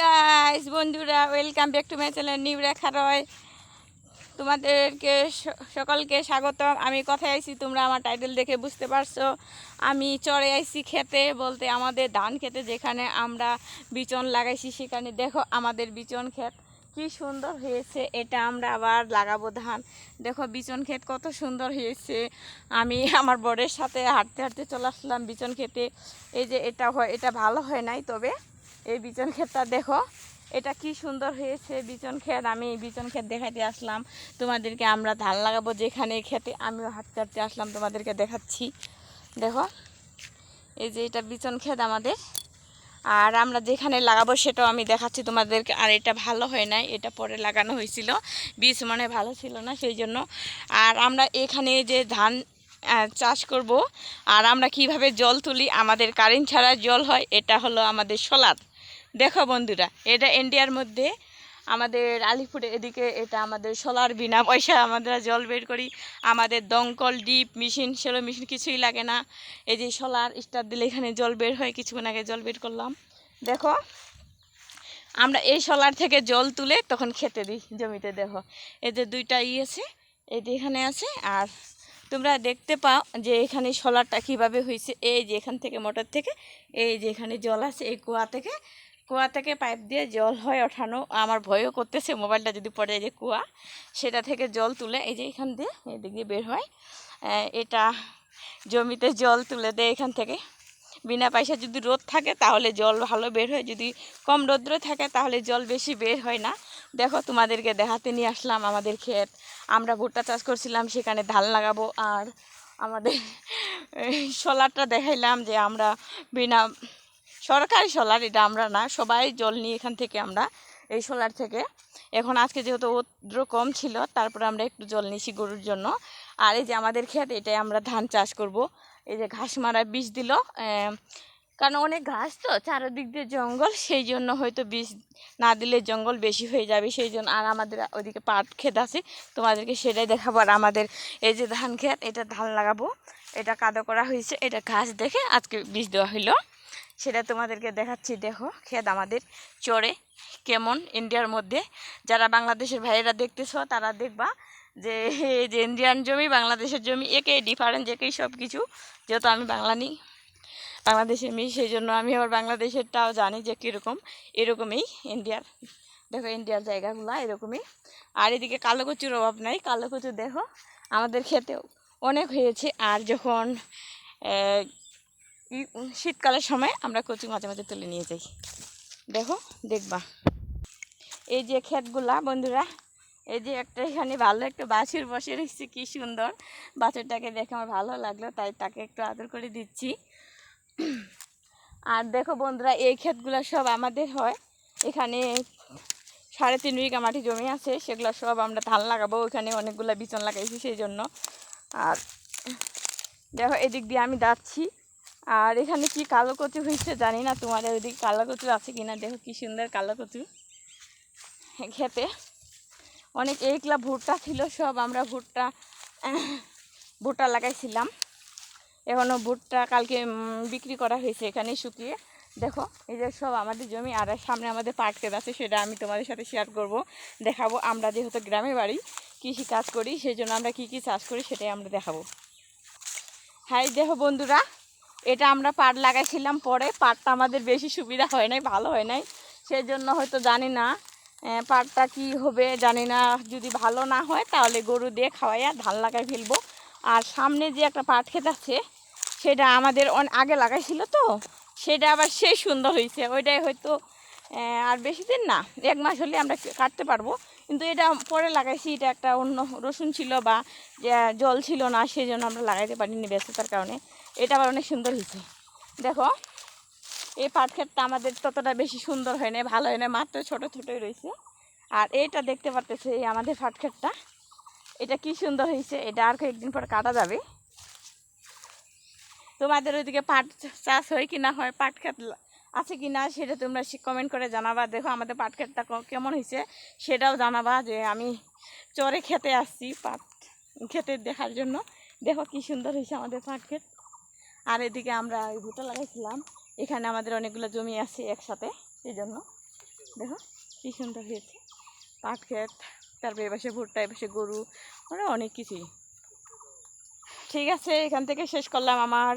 Guys বন্ধুরা welcome back to my channel new Rekha Roy তোমাদেরকে সকলকে স্বাগতম। আমি কথায় আইছি তোমরা আমার টাইটেল দেখে বুঝতে পারছ। আমি চড়ে আইছি খেতে বলতে আমাদের ধান খেতে, যেখানে আমরা বিচন লাগাইছি সেখানে। দেখো আমাদের বিচন ক্ষেত, কি সুন্দর হয়েছে। এটা আমরা আবার লাগাবো ধান। দেখো বিচন ক্ষেত কত সুন্দর হয়েছে। আমি আমার বরের সাথে হাঁটতে হাঁটতে চলে আসলাম বিচন খেতে এই যে এটা হয়, এটা ভালো হয় নাই তবে। এই বিচন ক্ষেতটা দেখো। এটা কি সুন্দর হয়েছে বিচন ক্ষেত। আমি বিচন ক্ষেত দেখাতে আসলাম। তোমাদেরকে আমরা ধান লাগাবো যেখানে খেতে। আমিও হাত হাঁটতে আসলাম তোমাদেরকে দেখাচ্ছি। দেখো, এই যে এটা বিচন ক্ষেত আমাদের। আর আমরা যেখানে লাগাবো সেটাও আমি দেখাচ্ছি তোমাদেরকে। আর এটা ভালো হয় নাই, এটা পরে লাগানো হয়েছিল। বীজ মানে ভালো ছিল না, সেই জন্য। আর আমরা এখানে যে ধান চাষ করব, আর আমরা কীভাবে জল তুলি, আমাদের কারেন্ট ছাড়া জল হয়, এটা হলো আমাদের সোলার দেখো বন্ধুরা, এটা ইন্ডিয়ার মধ্যে, আমাদের আলিপুরে এদিকে এটা আমাদের সোলার বিনা পয়সা আমরা জল বের করি, আমাদের দমকল, ডিপ, মেশিন, সেলো মেশিন কিছুই লাগে না। এই যে সোলার স্টার দিলে এখানে জল বের হয়, কিছুক্ষণ আগে জল বের করলাম। দেখো, আমরা এই সোলার থেকে জল তুলে তখন খেতে দিই জমিতে, দেখো। এই যে দুইটা ই আছে যে এখানে আছে, আর তোমরা দেখতে পাও যে এখানে সোলারটা কীভাবে হয়েছে এই যে এখান থেকে, মোটর থেকে, এই যে এখানে জল আছে, এই কুয়া থেকে কুয়া থেকে পাইপ দিয়ে জল হয় ওঠানো। আমার ভয়ও করতেছে মোবাইলটা যদি পড়ে এই যে কুয়া, সেটা থেকে জল তুলে এই যে এখান দিয়ে এদিক দিয়ে বের হয়। এটা জমিতে জল তুলে দেয় এখান থেকে। বিনা পয়সা যদি রোদ থাকে তাহলে জল ভালো বের হয়, যদি কম রৌদ্র থাকে তাহলে জল বেশি বের হয় না। দেখো তোমাদেরকে দেখাতে নিয়ে আসলাম আমাদের ক্ষেত। আমরা ভুট্টা চাষ করছিলাম, সেখানে ধান লাগাবো আর আমাদের সোলারটা দেখাইলাম যে আমরা বিনা সরকারি সোলার, এটা আমরা না, সবাই জল নিয়ে এখান থেকে আমরা এই সোলার থেকে। এখন আজকে যেহেতু রৌদ্র কম ছিল, তারপরে আমরা একটু জল নিয়েছি গরুর জন্য। আর এই যে আমাদের ক্ষেত, এটাই আমরা ধান চাষ করব। এই যে ঘাস মারা বিষ দিল কারণ অনেক ঘাস তো, চারদিক দিয়ে জঙ্গল, সেই জন্য হয়তো বিষ না দিলে জঙ্গল বেশি হয়ে যাবে, সেই জন্য। আর আমাদের ওইদিকে পাট ক্ষেত আছে, তোমাদেরকে সেটাই দেখাবো। আর আমাদের এই যে ধান ক্ষেত, এটা ধান লাগাবো, এটা কাদো করা হয়েছে, এটা ঘাস দেখে আজকে বিষ দেওয়া হইল। সেটা তোমাদেরকে দেখাচ্ছি, দেখো ক্ষেত আমাদের চড়ে কেমন ইন্ডিয়ার মধ্যে। যারা বাংলাদেশের ভাইয়েরা দেখতেছো, তারা দেখবা যে যে ইন্ডিয়ান জমি, বাংলাদেশের জমি, একেই ডিফারেন্ট একেই সব কিছু যেহেতু আমি বাংলা নিই বাংলাদেশের মেয়ে সেই জন্য আমি আবার বাংলাদেশেরটাও জানি যে কীরকম। এরকমই ইন্ডিয়ার। দেখো ইন্ডিয়ার জায়গাগুলো এরকমই। আর এদিকে কালো কচুর অভাব নাই। কালো কচু দেখো, আমাদের খেতেও অনেক হয়েছে। আর যখন শীতকালের সময় আমরা কচু মাঝে মাঝে তুলে নিয়ে যাই। দেখো, দেখবা। এই যে ক্ষেতগুলা, বন্ধুরা, এই যে একটা এখানে ভালো একটা বাছুর বসে রয়েছে, কি সুন্দর। বাছুরটাকে দেখে আমার ভালো লাগল, তাই তাকে একটু আদর করে দিচ্ছি। আর দেখো, বন্ধুরা, এই ক্ষেতগুলো সব আমাদের হয়। এখানে সাড়ে তিন বিঘা মাটি জমি আছে, সেগুলো সব আমরা ধান লাগাবো। ওখানে অনেকগুলো বিচন লাগাইছি সেই জন্য আর দেখো, এদিক দিয়ে আমি যাচ্ছি। আর এখানে কি কালো কচু হয়েছে জানি না তোমাদের ওইদিকে কালো কচু আছে কিনা, দেখো কি সুন্দর কালো কচু। খেতে। অনেক এইগুলা ভুট্টা ছিল, সব আমরা ভুট্টা ভুট্টা লাগাইছিলাম। এখনও ভুট্টা কালকে বিক্রি করা হয়েছে এখানে শুকিয়ে। দেখো, এই যে সব আমাদের জমি, আর সামনে আমাদের পাট আছে, সেটা আমি তোমাদের সাথে শেয়ার করব। দেখাবো আমরা যেহেতু গ্রামে বাড়ি, কৃষি কাজ করি সেই জন্য আমরা কী কী চাষ করি সেটাই আমরা দেখাবো। হ্যাঁ দেখো বন্ধুরা এটা আমরা পাট লাগাইছিলাম পরে। পাটটা আমাদের বেশি সুবিধা হয় নাই, ভালো হয় নাই। সেই জন্য হয়তো জানি না পাটটা কি হবে জানি না। যদি ভালো না হয় তাহলে গরু দিয়ে খাওয়াইয়া ধান লাগাই ফেলব। আর সামনে যে একটা পাট ক্ষেত আছে, সেটা আমাদের আগে লাগাইছিল তো, সেটা আবার সেই সুন্দর হয়েছে ওইটাই হয়তো আর বেশি দিন না, এক মাস হলে আমরা কাটতে পারব। কিন্তু এটা পরে লাগাইছি, এটা একটা অন্য রসুন ছিল বা জল ছিল না সেই জন্য আমরা লাগাইতে পারিনি ব্যস্ততার কারণে। এটা আবার অনেক সুন্দর হয়েছে। দেখো, এই পাট ক্ষেতটা আমাদের ততটা বেশি সুন্দর হয় না ভালো হয় না মাত্র ছোটো ছোটোই রয়েছে। আর এইটা দেখতে পারতেছে, এই আমাদের পাট ক্ষেতটা। এটা কি সুন্দর হয়েছে, এটা আর কয়েকদিন পর কাটা যাবে। তোমাদের ওইদিকে পাট চাষ হয় কি না হয়, পাট ক্ষেত আছে কি না সেটা তোমরা কমেন্ট করে জানাবা। দেখো, আমাদের পাট ক্ষেতটা কেমন হয়েছে সেটাও জানাবা যে আমি চরে খেতে আসছি পাট, খেতে দেখার জন্য। দেখো কি সুন্দর হয়েছে আমাদের পাট ক্ষেত। আর এদিকে আমরা ভুট্টা লাগাইছিলাম। এখানে আমাদের অনেকগুলো জমি আছে একসাথে সেই জন্য দেখো, কি সুন্দর হয়েছে। পাট ক্ষেত, তারপরে এপাশে ভুট্টা এপাশে গরু মানে অনেক কিছুই। ঠিক আছে, এখান থেকে শেষ করলাম আমার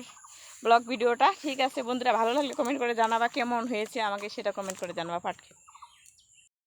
ব্লগ ভিডিওটা। ঠিক আছে, বন্ধুরা, ভালো লাগলে কমেন্ট করে জানাবা কেমন হয়েছে, আমাকে সেটা কমেন্ট করে জানাবা পাট ক্ষেত।